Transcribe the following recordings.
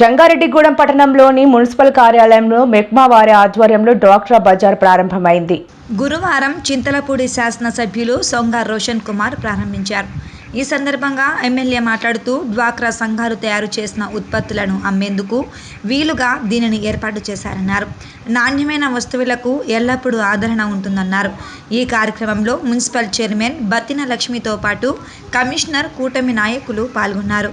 జంగారెడ్డిగూడెం పట్టణంలోని మున్సిపల్ కార్యాలయంలో మెక్మా వారి ఆధ్వర్యంలో డ్వాక్రా బజార్ ప్రారంభమైంది. గురువారం చింతలపూడి శాసనసభ్యులు సొంగ రోషన్ కుమార్ ప్రారంభించారు. ఈ సందర్భంగా ఎమ్మెల్యే మాట్లాడుతూ డ్వాక్రా సంఘాలు తయారు చేసిన ఉత్పత్తులను అమ్మేందుకు వీలుగా దీనిని ఏర్పాటు చేశారన్నారు. నాణ్యమైన వస్తువులకు ఎల్లప్పుడూ ఆదరణ ఉంటుందన్నారు. ఈ కార్యక్రమంలో మున్సిపల్ చైర్మన్ బత్తిన లక్ష్మితో పాటు కమిషనర్ కూటమి నాయకులు పాల్గొన్నారు.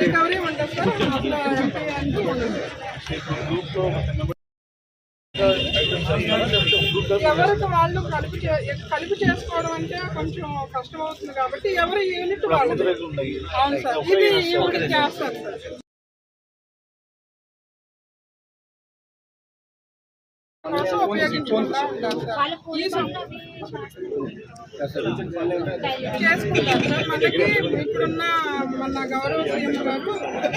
రికవరీ ఉంటుంది సార్. అట్లా ఎంపీ అంటే ఉండదు ఎవరికి వాళ్ళు కలిపి చే- కలిపి చేసుకోవడం అంటే కొంచెం కష్టం అవుతుంది కాబట్టి ఎవరి యూనిట్ వాళ్ళు అవును సార్. ఇది యూనిట్ చేస్తారు సార్. చేసుకుంటారు. సార్ మనకి ఇప్పుడున్న మన గౌరవ సీఎం గారు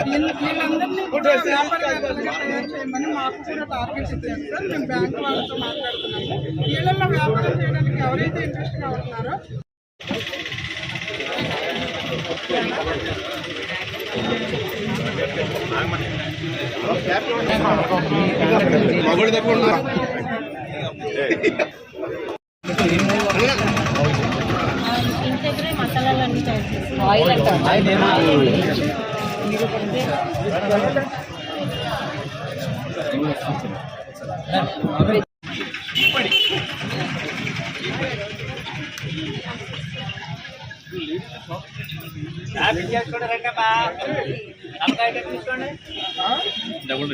వీళ్ళ- వీళ్ళందరినీ కూడా వ్యాపారవేత్తలుగా తయారు చేయమని మాకు కూడా టార్గెట్ ఇచ్చారు సార్. మేము బ్యాంక్ వాళ్ళతో మాట్లాడుతున్నాము. వీళ్ళల్లో వ్యాపారం చేయడానికి ఎవరైతే ఇంట్రెస్ట్గా ఉంటున్నారో మగోడు తక్కువ ఆయిల్ అంటే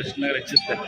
రెస్ట్ నగర్ ఇచ్చిస్తారు.